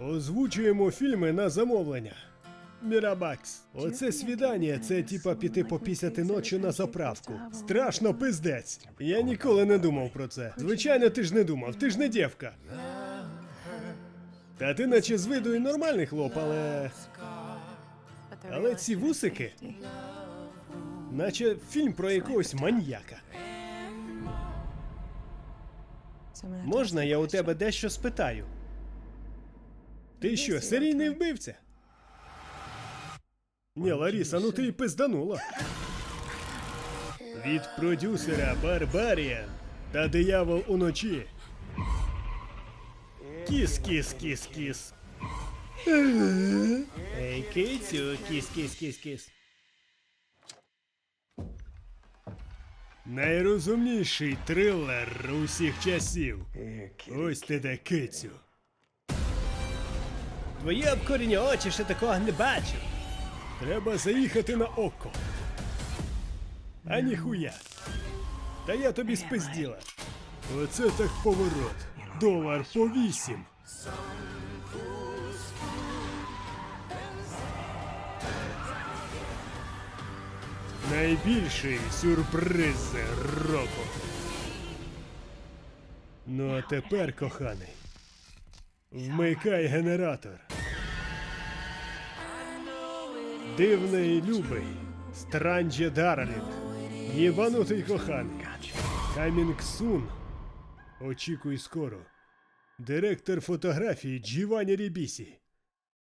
Озвучуємо фільми на замовлення. Мірабакс. Оце свідання, це типа піти попісяти ночі на заправку. Страшно пиздець. Я ніколи не думав про це. Звичайно, ти ж не думав, ти ж не дівка. Та ти наче з виду і нормальний хлоп, але. Але ці вусики. Наче фільм про якогось маньяка. Можна я у тебе дещо спитаю? Ти що, серійний вбивця? Ні, Ларіса, ну ти й пизданула. Від продюсера Барбаріан та диявол уночі. Кіс, кіс, кіс, кіс. Ей, кицю, кіс, кіс, кіс, кіс. Найрозумніший трилер усіх часів. Ось ти де кицю. Твої обкорені очі ще такого не бачив. Треба заїхати на око. А ніхуя. Та я тобі спизділа. Оце так поворот. Долар по вісім. Найбільший сюрприз року. Ну а тепер, коханий, вмикай генератор. Дивний любий, Странджі Дарлінг, єбанутий Камінг Сун. Очікуй скоро. Директор фотографії Джівані Рібісі.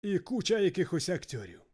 І куча якихось акторів.